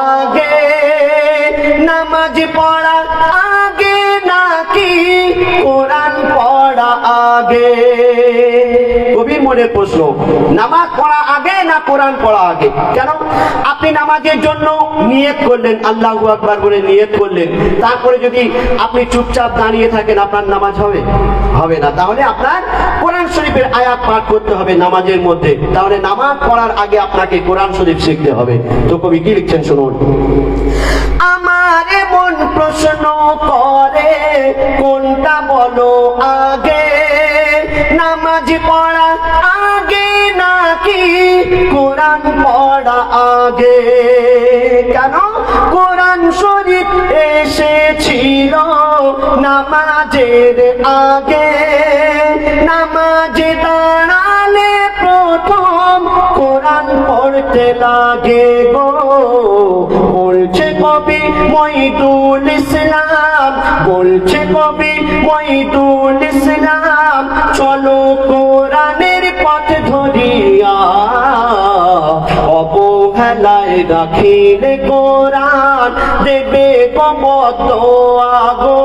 আগে নামাজ পড়া মনের প্রশ্ন। নামাজ পড়া আগে না কোরআন পড়া আগে? কেন? আপনি নামাজের জন্য নিয়ত করলেন, আল্লাহ বলে নিয়ত করলেন। তারপরে যদি আপনি চুপচাপ দাঁড়িয়ে থাকেন, আপনার নামাজ হবে? হবে না। তাহলে আপনার কোরআন শরীফের আয়াত পাঠ করতে হবে নামাজের মধ্যে। তাহলে নামাজ পড়ার আগে আপনাকে কোরআন শরীফ শিখতে হবে। তো কবি কি লিখছেন শুনুন? আমার মন প্রশ্ন করে, কোনটা বলো আগে? পড়া আগে। কেন? কোরআন শরীফ এসেছিল নামাজের আগে। নামাজে দাঁড়ালে প্রথম কোরআন পড়তে লাগে গো। বলছে কবি মহিদুল ইসলাম, বলছে কবি মহিদুল ইসলাম, চলো কোরআনের পথ ধরিয়া অবহেলায় রাখিলে কোরআন দেবে কমত আগো